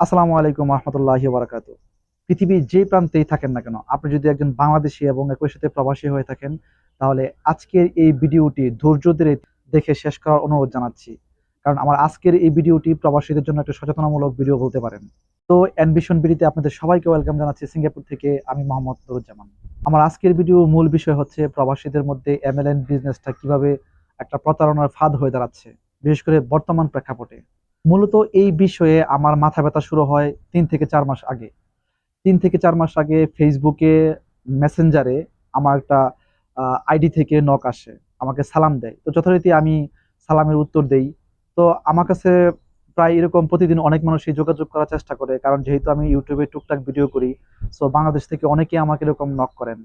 আসসালামু আলাইকুম রহমতুল্লাহি বারাকাত পৃথিবীর যে প্রান্তেই থাকেন না কেন, আপনি যদি একজন বাংলাদেশি এবং একই সাথে প্রবাসী হয়ে থাকেন, তাহলে আজকের এই ভিডিওটি ধৈর্য ধরে দেখে শেষ করার অনুরোধ জানাচ্ছি। কারণ আমার আজকের এই ভিডিওটি প্রবাসীদের জন্য একটা সচেতনামূলক ভিডিও বলতে পারেন। তো অ্যানবিশন বিডিতে আপনাদের সবাইকে ওয়েলকাম জানাচ্ছি সিঙ্গাপুর থেকে আমি মোহাম্মদ নুরুজ্জামান। আমার আজকের ভিডিও মূল বিষয় হচ্ছে প্রবাসীদের মধ্যে এমএলএন বিজনেসটা কীভাবে একটা প্রতারণার ফাঁদ হয়ে দাঁড়াচ্ছে, বিশেষ করে বর্তমান প্রেক্ষাপটে। মূলত এই বিষয়ে আমার মাথা ব্যথা শুরু হয় তিন থেকে চার মাস আগে। তিন থেকে চার মাস আগে ফেসবুকে মেসেঞ্জারে আমার একটা আইডি থেকে নক আসে, আমাকে সালাম দেয়। তো যথারীতি আমি সালামের উত্তর দেই। তো আমার কাছে প্রায় এরকম প্রতিদিন অনেক মানুষই যোগাযোগ করার চেষ্টা করে, কারণ যেহেতু আমি ইউটিউবে টুকটাক ভিডিও করি সো বাংলাদেশ থেকে অনেকে আমাকে এরকম নক করেন।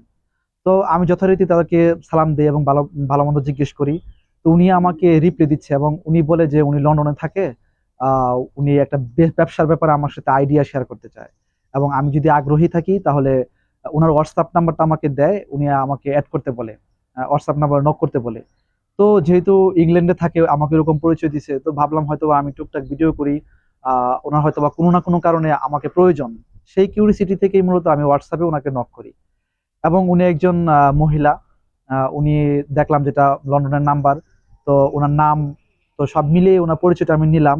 তো আমি যথারীতি তাদেরকে সালাম দিই এবং ভালো ভালো মন্দ জিজ্ঞেস করি। তো উনি আমাকে রিপ্লাই দিচ্ছে এবং উনি বলে যে উনি লন্ডনে থাকে উনি একটা ব্যবসার ব্যাপারে আমার সাথে আইডিয়া শেয়ার করতে চায়। এবং আমি যদি আগ্রহী থাকি, তাহলে ওনার হোয়াটসঅ্যাপ নাম্বারটা আমাকে দেয়, উনি আমাকে অ্যাড করতে বলে হোয়াটসঅ্যাপ নাম্বার নক করতে বলে। তো যেহেতু ইংল্যান্ডে থাকে, আমাকে এরকম পরিচয় দিছে, তো ভাবলাম হয়তো আমি টুকটাক ভিডিও করি। ওনার হয়তো বা কোনো না কোনো কারণে আমাকে প্রয়োজন। সেই কিউরিসিটি থেকেই মূলত আমি হোয়াটসঅ্যাপে ওনাকে নক করি। এবং উনি একজন মহিলা। উনি দেখলাম যেটা লন্ডনের নাম্বার তো ওনার নাম, তো সব মিলিয়ে ওনার পরিচয়টা আমি নিলাম।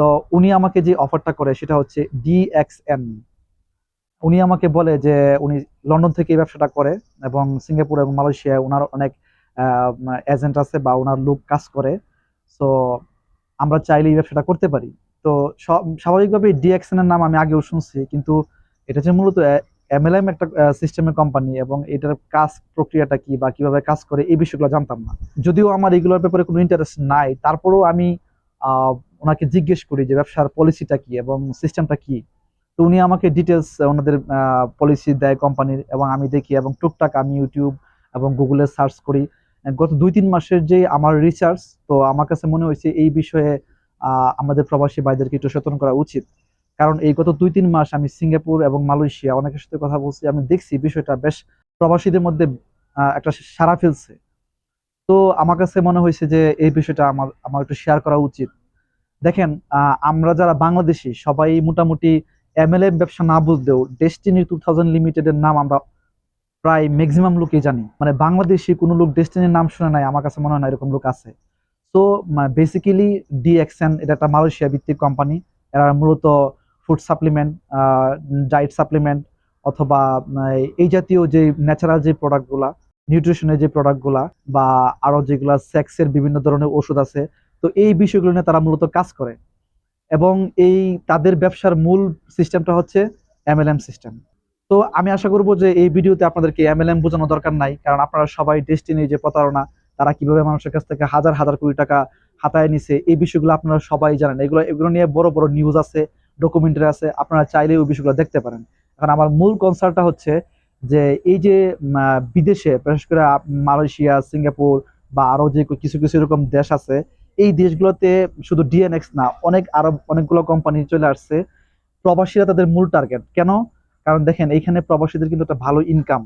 তো উনি আমাকে যে অফারটা করে সেটা হচ্ছে ডিএক্সএন উনি আমাকে বলে যে উনি লন্ডন থেকে এই ব্যবসাটা করে এবং সিঙ্গাপুর এবং মালয়েশিয়ায় ওনার অনেক এজেন্ট আছে বা ওনার লোক কাজ করে। সো আমরা চাইলে এই ব্যবসাটা করতে পারি। তো সব- স্বাভাবিকভাবে ডিএক্সএন এর নাম আমি আগেও শুনছি, কিন্তু এটা যে মূলত এমএলএম একটা সিস্টেমের কোম্পানি এবং এটার কাজ প্রক্রিয়াটা কি বা কীভাবে কাজ করে এই বিষয়গুলো জানতাম না। যদিও আমার এগুলোর ব্যাপারে কোনো ইন্টারেস্ট নাই, তারপরেও আমি ওনাকে জিজ্ঞেস করি যে ব্যবসার পলিসিটা কি এবং সিস্টেমটা কি? তো উনি আমাকে ডিটেলস ওনাদের পলিসি দেয় কোম্পানির এবং আমি দেখি এবং টুকটাক আমি ইউটিউব এবং গুগলে সার্চ করি। গত দুই তিন মাসের যে আমার রিসার্চ তো আমার কাছে মনে হয়েছে এই বিষয়ে আমাদের প্রবাসী ভাইদেরকে একটু সচেতন করা উচিত। কারণ এই গত দুই তিন মাস আমি সিঙ্গাপুর এবং মালয়েশিয়া অনেকের সাথে কথা বলছি, আমি দেখছি বিষয়টা বেশ প্রবাসীদের মধ্যে একটা সাড়া ফেলছে। তো আমার কাছে মনে হয়েছে যে এই বিষয়টা আমার আমার একটু শেয়ার করা উচিত। দেখেন আমরা যারা বাংলাদেশি, সবাই মোটামুটি এমএলএম ব্যবসা না বুঝলেও ডেস্টিনি টু থাউজেন্ড লিমিটেডের নাম আমরা প্রায় ম্যাক্সিমাম লোকই জানি। মানে বাংলাদেশি কোনো লোক ডেস্টিনির নাম শুনে নাই, আমার কাছে মনে হয় না এরকম লোক আছে। তো বেসিক্যালি ডিএক্সএন এটা একটা মালয়েশিয়া ভিত্তিক কোম্পানি এরা মূলত ফুড সাপ্লিমেন্ট ডায়েট সাপ্লিমেন্ট অথবা, এই জাতীয় যে ন্যাচারাল যে প্রোডাক্টগুলা নিউট্রিশনের যে প্রোডাক্টগুলা বা আরও যেগুলা সেক্সের বিভিন্ন ধরনের ওষুধ আছে তো এই বিষয়গুলো নিয়ে তারা মূলত কাজ করে। এবং এই তাদের ব্যবসার মূল সিস্টেমটা হচ্ছে এমএলএম সিস্টেম। তো আমি আশা করব যে এই ভিডিওতে আপনাদেরকে এমএলএম বোঝানো দরকার নাই, কারণ আপনারা সবাই ডেস্টিনি যে প্রতারণা, তারা কীভাবে মানুষের কাছ থেকে হাজার হাজার কোটি টাকা হাতায় নিছে, এই বিষয়গুলো আপনারা সবাই জানেন। এগুলো এগুলো নিয়ে বড় বড় নিউজ আছে ডকুমেন্টারি আছে, আপনারা চাইলে ওই বিষয়গুলো দেখতে পারেন। এখন আমার মূল কনসার্নটা হচ্ছে যে এই যে বিদেশে, বিশেষ করে মালয়েশিয়া, সিঙ্গাপুর বা আরও যে কিছু কিছু এরকম দেশ আছে এই দেশগুলোতে শুধু ডিএনএক্স না, অনেক আরও অনেকগুলো কোম্পানি চলে আসছে। প্রবাসীরা তাদের মূল টার্গেট কেন? কারণ দেখেন, এইখানে প্রবাসীদের কিন্তু একটা ভালো ইনকাম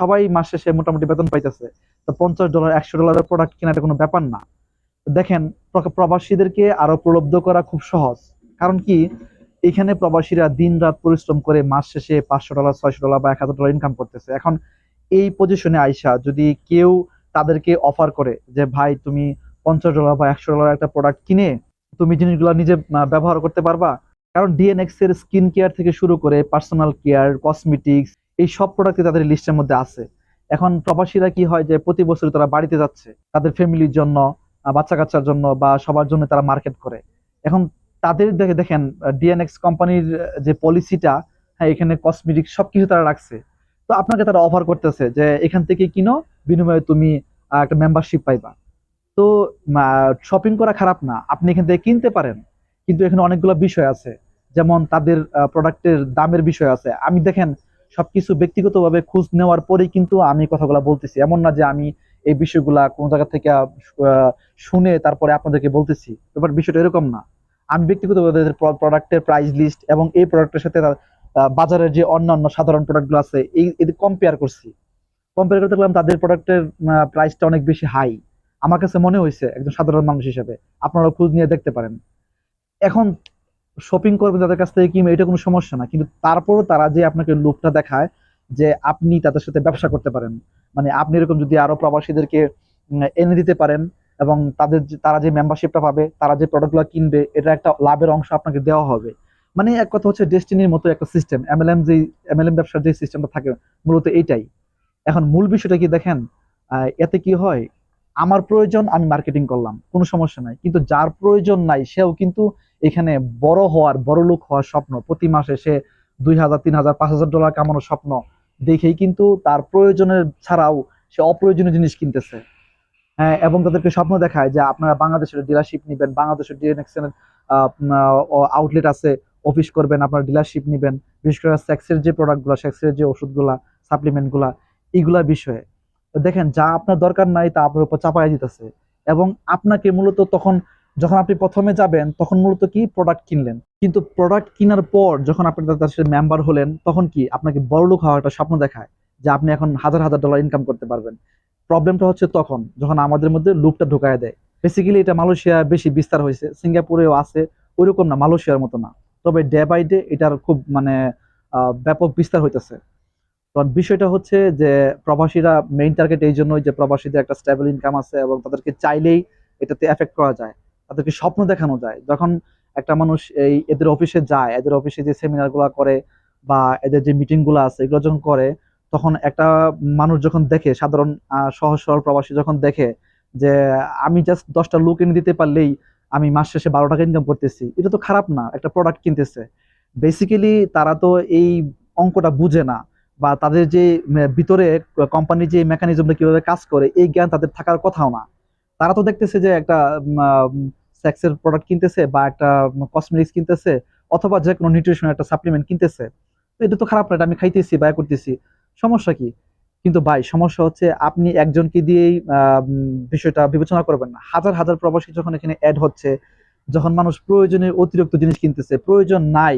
সবাই মাস শেষে মোটামুটি বেতন পাইতেছে। তো পঞ্চাশ ডলার একশো ডলারের প্রোডাক্ট কেনাটা কোনো ব্যাপার না। দেখেন প্রবাসীদেরকে আরও প্রলব্ধ করা খুব সহজ। কারণ কি? এখানে প্রবাসীরা দিন রাত পরিশ্রম করে মাস শেষে পাঁচশো ডলার ছয়শো ডলার বা এক হাজার ডলার ইনকাম করতেছে। এখন এই পজিশনে আইসা যদি কেউ তাদেরকে অফার করে যে, ভাই, তুমি পঞ্চাশ ডলার বা একশো ডলার একটা প্রোডাক্ট কিনে তুমি জিনিসগুলো নিজে ব্যবহার করতে পারবা। কারণ ডিএনএক্স এর স্কিন কেয়ার থেকে শুরু করে পার্সোনাল কেয়ার কসমেটিক্স এই সব প্রোডাক্টই তাদের লিস্টের মধ্যে আছে। এখন প্রবাসীরা কি হয় যে প্রতি বছর তারা বাড়িতে যাচ্ছে, তাদের ফ্যামিলির জন্য বাচ্চা কাচ্চার জন্য বা সবার জন্য তারা মার্কেট করে। এখন তাদের দেখে, দেখেন ডিএনএক্স কোম্পানির যে পলিসিটা হ্যাঁ এখানে কসমেটিক্স সবকিছু তারা রাখছে। তো আপনাকে তারা অফার করতেছে যে এখান থেকে কিনো, বিনিময়ে তুমি একটা মেম্বারশিপ পাইবা। তো শপিং করা খারাপ না। আপনি এখান থেকে কিনতে পারেন। কিন্তু এখানে অনেকগুলো বিষয় আছে। যেমন তাদের প্রোডাক্টের দামের বিষয় আছে। আমি দেখেন, সবকিছু ব্যক্তিগতভাবে খোঁজ নেওয়ার পরেই কিন্তু আমি কথাগুলো বলতেছি। এমন না যে আমি এই বিষয়গুলা কোনো জায়গা থেকে শুনে তারপরে আপনাদেরকে বলতেছি। ব্যাপার বিষয়টা এরকম না। আমি ব্যক্তিগতভাবে প্রোডাক্টের প্রাইস লিস্ট এবং এই প্রোডাক্টের সাথে বাজারের যে অন্যান্য সাধারণ প্রোডাক্টগুলো আছে, এই কম্পেয়ার করছি। কম্পেয়ার করতে গেলাম তাদের প্রোডাক্টের প্রাইসটা অনেক বেশি হাই আমার কাছে মনে হয়েছে একজন সাধারণ মানুষ হিসেবে। আপনারা খোঁজ নিয়ে দেখতে পারেন। এখন শপিং করবেন তাদের কাছ থেকে কিনবে এটা কোনো সমস্যা না। কিন্তু তারপরও তারা যে আপনাকে লোভটা দেখায়, যে আপনি তাদের সাথে ব্যবসা করতে পারেন। মানে আপনি এরকম যদি আরও প্রবাসীদেরকে এনে দিতে পারেন এবং তাদের তারা যে মেম্বারশিপটা পাবে, তারা যে প্রোডাক্টগুলো কিনবে, এটা একটা লাভের অংশ আপনাকে দেওয়া হবে। মানে এক কথা হচ্ছে ডেস্টিনির মতো একটা সিস্টেম এমএলএম যে এমএলএম ব্যবসার যে সিস্টেমটা থাকে, মূলত এইটাই। এখন মূল বিষয়টা কি দেখেন? এতে কি হয়? আমার প্রয়োজন, আমি মার্কেটিং করলাম। কোনো সমস্যা নাই। কিন্তু যার প্রয়োজন নাই, সেও কিন্তু এখানে বড় হওয়ার, বড় লোক হওয়ার স্বপ্ন। প্রতি মাসে সে দুই হাজার, তিন হাজার, পাঁচ হাজার ডলার কামানোর স্বপ্ন দেখেই কিন্তু তার প্রয়োজনের ছাড়াও সে অপ্রয়োজনীয় জিনিস কিনতেছে। হ্যাঁ এবং তাদেরকে স্বপ্ন দেখায় যে আপনারা বাংলাদেশের ডিলারশিপ নেবেন, বাংলাদেশের ডিএনএক্সের আউটলেট আছে অফিস করবেন, আপনারা ডিলারশিপ নেবেন। বিশেষ করে সেক্সের যে প্রোডাক্টগুলো সেক্সের যে ওষুধগুলা সাপ্লিমেন্টগুলা এইগুলা বিষয়ে দেখেন, যা আপনার দরকার নাই তা আপনার উপর চাপাই দিতেছে। এবং আপনাকে মূলত তখন, যখন আপনি প্রথমে যাবেন, তখন মূলত কি? প্রোডাক্ট কিনলেন। কিন্তু প্রোডাক্ট কেনার পর যখন আপনি তাদের সাথে মেম্বার হলেন, তখন কি? আপনাকে বড়লোক হওয়ার একটা স্বপ্ন দেখায় যে আপনি এখন হাজার হাজার ডলার ইনকাম করতে পারবেন। প্রবলেমটা হচ্ছে তখন, যখন আমাদের মধ্যে লুপটা ঢুকায় দেয়। বেসিক্যালি এটা মালয়েশিয়া বেশি বিস্তার হয়েছে, সিঙ্গাপুরেও আছে, ওইরকম না, মালয়েশিয়ার মতো না। তবে ডে বাই ডে এটার খুব মানে ব্যাপক বিস্তার হইতেছে। তো বিষয়টা হচ্ছে যে প্রবাসীরা মেইন টার্গেট এই জন্যই যে প্রবাসীদের একটা স্টেবল ইনকাম আছে এবং তাদেরকে চাইলেই এটাতে এফেক্ট করা যায়, তাদেরকে স্বপ্ন দেখানো যায়। যখন একটা মানুষ এই এদের অফিসে যায়, এদের অফিসে যে সেমিনারগুলা করে বা এদের যে মিটিংগুলো আছে, এগুলো যখন করে, তখন একটা মানুষ যখন দেখে, সাধারণ সহজ সরল প্রবাসী যখন দেখে যে আমি জাস্ট দশটা লোক এনে দিতে পারলেই আমি মাস শেষে বারো টাকা ইনকাম করতেছি, এটা তো খারাপ না, একটা প্রোডাক্ট কিনতেছে। বেসিক্যালি তারা তো এই অঙ্কটা বুঝে না। বা তাদের যে ভিতরে কোম্পানির যে মেকানিজমটা কীভাবে কাজ করে, এই জ্ঞান তাদের থাকার কথাও না। তারা তো দেখতেছে যে একটা সেক্সের প্রোডাক্ট কিনতেছে বা একটা কসমেটিক্স কিনতেছে অথবা যে কোনো নিউট্রিশন একটা সাপ্লিমেন্ট কিনতেছে। তো এটা তো খারাপ না, এটা আমি খাইতেছি বা করতেছি। সমস্যা কি? কিন্তু ভাই, সমস্যা হচ্ছে আপনি একজনকে দিয়েই বিষয়টা বিবেচনা করবেন না। হাজার হাজার প্রবাসী যখন এখানে অ্যাড হচ্ছে, যখন মানুষ প্রয়োজনীয় অতিরিক্ত জিনিস কিনতেছে, প্রয়োজন নাই।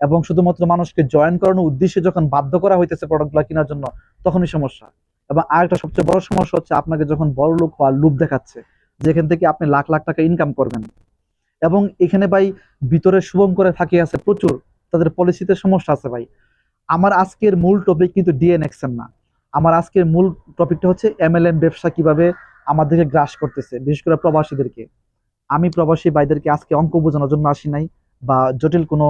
এবং শুধুমাত্র মানুষকে জয়েন করানোর উদ্দেশ্যে যখন বাধ্য করা হইতেছে প্রোডাক্টগুলো কেনার জন্য, তখনই সমস্যা। এবং আরেকটা সবচেয়ে বড় সমস্যা হচ্ছে আপনাকে যখন বড় লোক হওয়ার লোভ দেখাচ্ছে, যেখান থেকে আপনি লাখ লাখ টাকা ইনকাম করবেন। এবং এখানে ভাই ভিতরে শুভম করে থাকে আছে প্রচুর, তাদের পলিসিতে সমস্যা আছে ভাই। আমার আজকের মূল টপিক কিন্তু ডিএনএক্সএন না। আমার আজকের মূল টপিকটা হচ্ছে এমএলএম ব্যবসা কীভাবে আমাদেরকে গ্রাস করতেছে, বিশেষ করে প্রবাসীদেরকে। আমি প্রবাসী ভাইদেরকে আজকে অঙ্ক বোঝানোর জন্য আসি নাই বা জটিল কোনো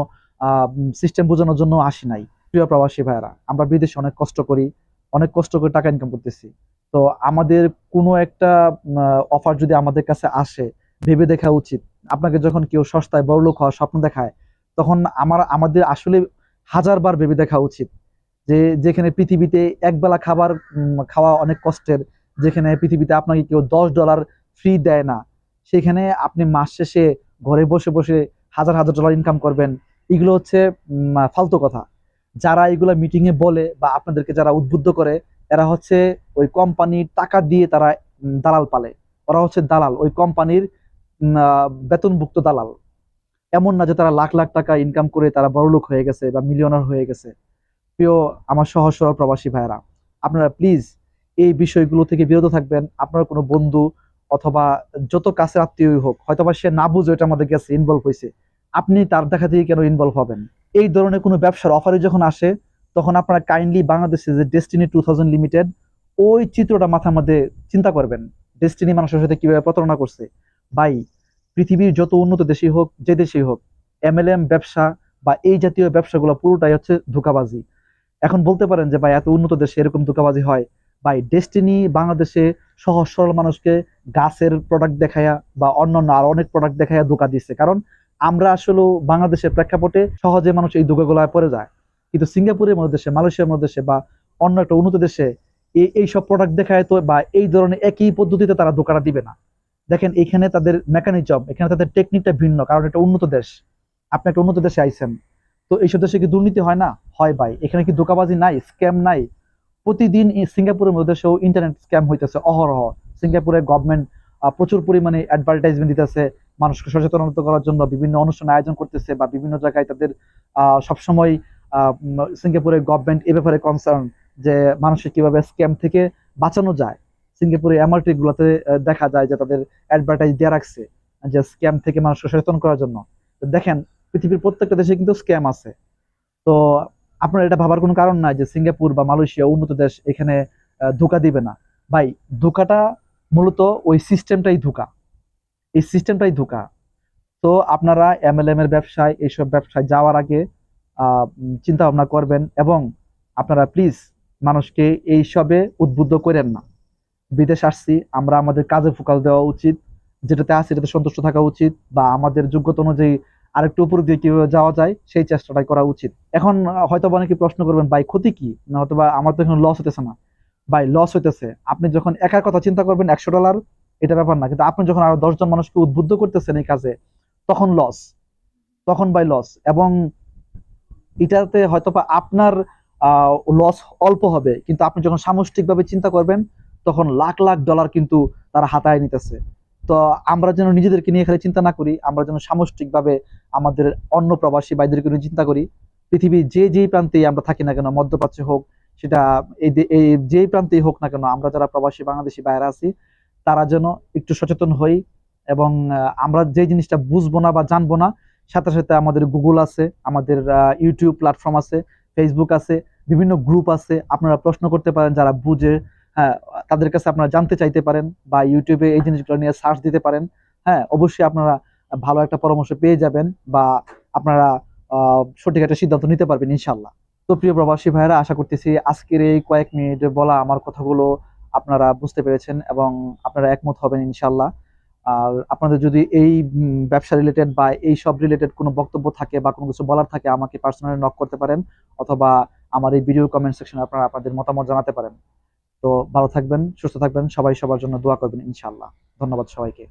সিস্টেম বোঝানোর জন্য আসি নাই। প্রিয় প্রবাসী ভাইয়েরা, আমরা বিদেশে অনেক কষ্ট করি, অনেক কষ্ট করে টাকা ইনকাম করতেছি। তো আমাদের কোনো একটা অফার যদি আমাদের কাছে আসে, ভেবে দেখা উচিত। আপনাকে যখন কেউ সস্তায় বড়লোক হওয়ার স্বপ্ন দেখায়, তখন আমার, আমাদের আসলে হাজারবার ভেবে দেখা উচিত যে, যেখানে পৃথিবীতে একবেলা খাবার খাওয়া অনেক কষ্টের, যেখানে পৃথিবীতে আপনাকে কেউ দশ ডলার ফ্রি দেয় না, সেখানে আপনি মাস শেষে ঘরে বসে বসে হাজার হাজার ডলার ইনকাম করবেন। এগুলো হচ্ছে ফালতু কথা। যারা এগুলো মিটিং এ বলে বা আপনাদেরকে যারা উদ্বুদ্ধ করে, এরা হচ্ছে ওই কোম্পানির টাকা দিয়ে তারা দালাল পালে। ওরা হচ্ছে দালাল, ওই কোম্পানির বেতনভুক্ত দালাল। এমন না যে তারা লাখ লাখ টাকা ইনকাম করে তারা বড়লোক হয়ে গেছে বা মিলিয়নার হয়ে গেছে। প্রিয় আমার সহজ সরল প্রবাসী ভাইয়েরা, আপনারা প্লিজ এই বিষয়গুলো থেকে বিরত থাকবেন। আপনার কোনো বন্ধু অথবা যত কাছের আত্মীয় হোক, হয়তোবা সে না বুঝে এটা আমাদের কাছে ইনভলভ হয়েছে। আপনি তার দেখা থেকে কেন ইনভলভ হবেন? এই ধরনের কোনো ব্যবসার অফারে যখন আসে, তখন আপনারা কাইন্ডলি বাংলাদেশে যে ডেস্টিনি টু থাউজেন্ড লিমিটেড ওই চিত্রটা মাথার মধ্যে চিন্তা করবেন। ডেস্টিনি মানুষের সাথে কীভাবে প্রতারণা করছে? ভাই, পৃথিবীর যত উন্নত দেশই হোক, যে দেশেই হোক এমএলএম ব্যবসা বা এই জাতীয় ব্যবসাগুলো পুরোটাই হচ্ছে ধোকাবাজি। এখন বলতে পারেন যে, ভাই, এত উন্নত দেশে এরকম ধোকাবাজি হয়? ভাই ডেস্টিনি বাংলাদেশে সহজ সরল মানুষকে গাছের প্রোডাক্ট দেখায়া বা অন্যান্য আরও অনেক প্রোডাক্ট দেখায়া ধোকা দিচ্ছে। কারণ আমরা আসলে বাংলাদেশের প্রেক্ষাপটে সহজে মানুষ এই ধোকাগুলায় পড়ে যায়। কিন্তু সিঙ্গাপুরের মধ্যে দেশে, মালয়েশিয়ার মধ্যে দেশে বা অন্য একটা উন্নত দেশে এই সব প্রোডাক্ট দেখায় তো বা এই ধরনের একই পদ্ধতিতে তারা ধোকাটা দিবে না। দেখেন এখানে তাদের মেকানিজম এখানে তাদের টেকনিকটা ভিন্ন, কারণ এটা উন্নত দেশ। আপনি একটা উন্নত দেশে আইছেন, তো এইসব দেশে কি দুর্নীতি হয় না? হয় ভাই। এখানে কি ধোকাবাজি নাই স্ক্যাম নাই? প্রতিদিন সিঙ্গাপুরের মধ্যে সেও ইন্টারনেট স্ক্যাম হইতেছে, অহরহ। সিঙ্গাপুরের গভর্নমেন্ট প্রচুর পরিমাণে অ্যাডভার্টাইজমেন্ট দিতেছে মানুষকে সচেতনতা করার জন্য বিভিন্ন অনুষ্ঠান আয়োজন করতেছে বা বিভিন্ন জায়গায় তাদের সবসময় সিঙ্গাপুরের গভর্নমেন্ট এ ব্যাপারে কনসার্ন যে মানুষের কীভাবে স্ক্যাম থেকে বাঁচানো যায়। সিঙ্গাপুরের এমআরটি গুলোতে দেখা যায় যে তাদের অ্যাডভার্টাইজ দেওয়া রাখছে যে স্ক্যাম থেকে মানুষকে সচেতন করার জন্য। দেখেন, পৃথিবীর প্রত্যেকটা দেশে কিন্তু স্ক্যাম আছে। তো আপনার এটা ভাবার কোনো কারণ নাই যে সিঙ্গাপুর বা মালয়েশিয়া উন্নত দেশ এখানে ধোকা দিবে না। ভাই, ধোকাটা মূলত ওই সিস্টেমটাই ধোকা। এই সিস্টেমটাই ধোকা। তো আপনারা এমএলএম এর ব্যবসায়, এইসব ব্যবসায় যাওয়ার আগে চিন্তা ভাবনা করবেন এবং আপনারা প্লিজ মানুষকে এইসবে উদ্বুদ্ধ করেন না। বিদেশ আসছি, আমরা আমাদের কাজে ফোকাস দেওয়া উচিত। যেটাতে আছে এটাতে সন্তুষ্ট থাকা উচিত বা আমাদের যোগ্যতা অনুযায়ী আরেকটু উপর দিয়ে কীভাবে যাওয়া যায়, সেই চেষ্টাটাই করা উচিত। এখন হয়তো অনেকে প্রশ্ন করবেন, ভাই, ক্ষতি কি? না হয়তো বা আমার তো এখন লস হতেছে না। ভাই লস হইতেছে। আপনি যখন একার কথা চিন্তা করবেন, একশো ডলার এটা ব্যাপার না। কিন্তু আপনি যখন আরও দশজন মানুষকে উদ্বুদ্ধ করতেছেন এই কাজে, তখন লস তখন বাই লস এবং এটাতে হয়তো আপনার লস অল্প হবে। কিন্তু আপনি যখন সামষ্টিকভাবে চিন্তা করবেন, তখন লাখ লাখ ডলার কিন্তু তারা হাতায় নিতেছে। তো আমরা যেন নিজেদেরকে নিয়ে খালি চিন্তা না করি, আমরা যেন সামষ্টিকভাবে আমাদের অন্য প্রবাসী ভাইদেরকে নিয়ে চিন্তা করি। পৃথিবীর যে যেই প্রান্তেই আমরা থাকি না কেন, মধ্যপ্রাচ্যে হোক, সেটা এই যেই প্রান্তেই হোক না কেন, আমরা যারা প্রবাসী বাংলাদেশি বাইরে আছি তারা যেন একটু সচেতন হই এবং আমরা যে জিনিসটা বুঝব না বা জানব না, সাথে সাথে আমাদের গুগল আছে, আমাদের ইউটিউব প্ল্যাটফর্ম আছে ফেসবুক আছে, বিভিন্ন গ্রুপ আছে, আপনারা প্রশ্ন করতে পারেন, যারা বুঝে হ্যাঁ তাদের কাছে আপনারা জানতে চাইতে পারেন বা ইউটিউবে এই জিনিসগুলো নিয়ে সার্চ দিতে পারেন হ্যাঁ অবশ্যই আপনারা ভালো একটা পরামর্শ পেয়ে যাবেন বা আপনারা সঠিক একটা সিদ্ধান্ত নিতে পারবেন ইনশাল্লাহ তো প্রিয় প্রবাসী ভাইয়েরা, আশা করতেছি আজকের এই কয়েক মিনিটে বলা আমার কথাগুলো আপনারা বুঝতে পেরেছেন এবং আপনারা একমত হবেন ইনশাল্লাহ আর আপনাদের যদি এই ব্যবসা রিলেটেড বা এই সব রিলেটেড কোনো বক্তব্য থাকে বা কোনো কিছু বলার থাকে, আমাকে পার্সোনালি নক করতে পারেন অথবা আমার এই ভিডিও কমেন্ট সেকশনে আপনারা আপনাদের মতামত জানাতে পারেন। তো ভালো থাকবেন, সুস্থ থাকবেন, সবাই সবার জন্য দোয়া করবেন ইনশাল্লাহ ধন্যবাদ সবাইকে।